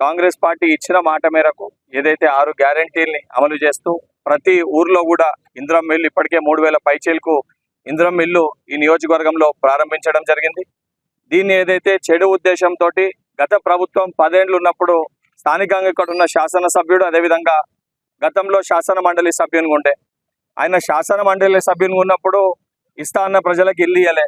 Congress party ఇచ్చిన మాట మేరకు ఏదైతే ఆరు గ్యారంటీల్ని అమలు చేస్తూ ప్రతి ఊర్లో కూడా ఇంద్రం మిల్లు ఇప్పటికే మూడు వేల పైచీలకు ఇంద్రం మిల్లు ఈ నియోజకవర్గంలో ప్రారంభించడం జరిగింది. దీన్ని ఏదైతే చెడు ఉద్దేశంతో గత ప్రభుత్వం పదేండ్లు ఉన్నప్పుడు స్థానికంగా ఇక్కడ ఉన్న శాసనసభ్యుడు అదేవిధంగా గతంలో శాసన మండలి సభ్యునిగా ఉండే. ఆయన శాసన మండలి సభ్యునిగా ఉన్నప్పుడు ఇస్తా అన్న ప్రజలకు ఇల్లు ఇయ్యలే.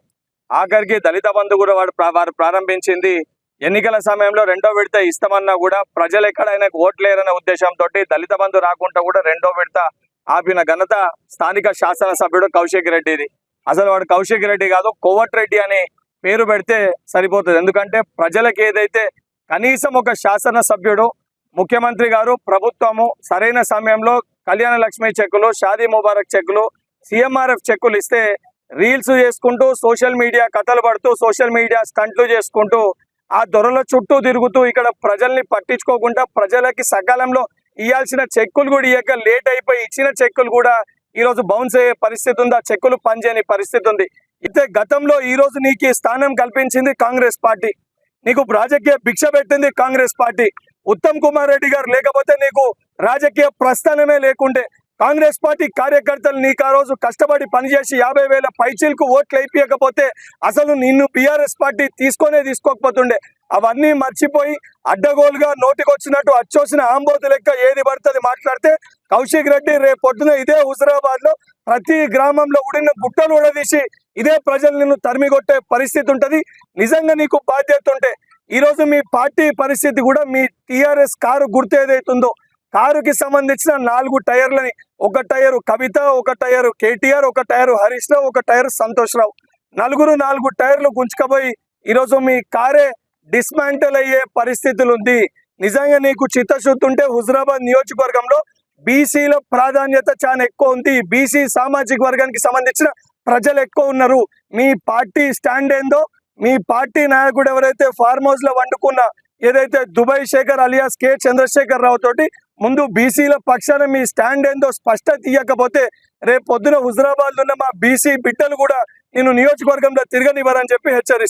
ఆఖరికి దళిత బంధు కూడా వాడు వారు ప్రారంభించింది ఎన్నికల సమయంలో రెండో విడత ఇస్తామన్నా కూడా ప్రజలు ఎక్కడ ఆయనకు ఓట్లేరనే ఉద్దేశంతో దళిత బంధు రాకుండా కూడా రెండో విడత ఆపిన ఘనత స్థానిక శాసనసభ్యుడు కౌశిక్ రెడ్డిది. అసలు వాడు కౌశిక్ రెడ్డి కాదు కోవట్ రెడ్డి అని పేరు పెడితే సరిపోతుంది. ఎందుకంటే ప్రజలకు ఏదైతే కనీసం ఒక శాసనసభ్యుడు ముఖ్యమంత్రి గారు ప్రభుత్వము సరైన సమయంలో కళ్యాణ లక్ష్మి చెక్కులు షాదీ ముబారక్ చెక్కులు సిఎంఆర్ఎఫ్ చెక్కులు ఇస్తే రీల్స్ చేసుకుంటూ సోషల్ మీడియా కథలు పడుతూ సోషల్ మీడియా స్టంట్లు చేసుకుంటూ ఆ దొరల చుట్టూ తిరుగుతూ ఇక్కడ ప్రజల్ని పట్టించుకోకుండా ప్రజలకి సకాలంలో ఇవ్వాల్సిన చెక్కులు కూడా ఇవ్వక లేట్ అయిపోయి ఇచ్చిన చెక్కులు కూడా ఈ రోజు బౌన్స్ అయ్యే పరిస్థితి ఉంది. ఆ చెక్కులు పనిచేయని పరిస్థితి ఉంది. అయితే గతంలో ఈ రోజు నీకు స్థానం కల్పించింది కాంగ్రెస్ పార్టీ. నీకు రాజకీయ భిక్ష పెట్టింది కాంగ్రెస్ పార్టీ. ఉత్తమ్ కుమార్ రెడ్డి గారు లేకపోతే నీకు రాజకీయ ప్రస్థానమే లేకుండే. కాంగ్రెస్ పార్టీ కార్యకర్తలు నీకు ఆ రోజు కష్టపడి పనిచేసి యాభై వేల పైచీలకు ఓట్లు అయిపోయకపోతే అసలు నిన్ను బీఆర్ఎస్ పార్టీ తీసుకొనే తీసుకోకపోతుండే. అవన్నీ మర్చిపోయి అడ్డగోలుగా నోటికొచ్చినట్టు అచ్చోసిన ఆంబోతు లెక్క ఏది పడుతుంది మాట్లాడితే కౌశిక్ రెడ్డి రేపు పొద్దున ఇదే హుజరాబాద్లో ప్రతి గ్రామంలో ఉడిన గుట్టలు ఉడదీసి ఇదే ప్రజలు నిన్ను తరిమి కొట్టే పరిస్థితి ఉంటుంది. నిజంగా నీకు బాధ్యత ఉంటే. ఈరోజు మీ పార్టీ పరిస్థితి కూడా మీ టిఆర్ఎస్ కారు గుర్తు ఏదైతుందో కారుకి సంబంధించిన నాలుగు టైర్లని ఒక టైరు కవిత ఒక టైరు కేటీఆర్ ఒక టైరు హరీష్ రావు ఒక టైరు సంతోష్ రావు. నలుగురు నాలుగు టైర్లు గుంజుకపోయి ఈరోజు మీ కారే డిస్మాంటల్ అయ్యే పరిస్థితులు ఉంది నిజంగా నీకు చిత్తశుద్ధి ఉంటే హుజరాబాద్ నియోజకవర్గంలో బీసీల ప్రాధాన్యత చాలా ఎక్కువ ఉంది. బీసీ సామాజిక వర్గానికి సంబంధించిన ప్రజలు ఎక్కువ ఉన్నారు. మీ పార్టీ స్టాండ్ ఏందో? మీ పార్టీ నాయకుడు ఎవరైతే ఫార్మ్ హౌస్లో వండుకున్న ఏదైతే Dubai Shekhar alias K. Chandrashekar Rao తోటి ముందు బీసీల పక్షాన మీ స్టాండ్ ఏందో స్పష్టత తీయకపోతే రేపు పొద్దున హుజరాబాద్ ఉన్న మా బీసీ బిడ్డలు కూడా నేను నియోజకవర్గంలో తిరగనివ్వరని చెప్పి హెచ్చరిస్తున్నాను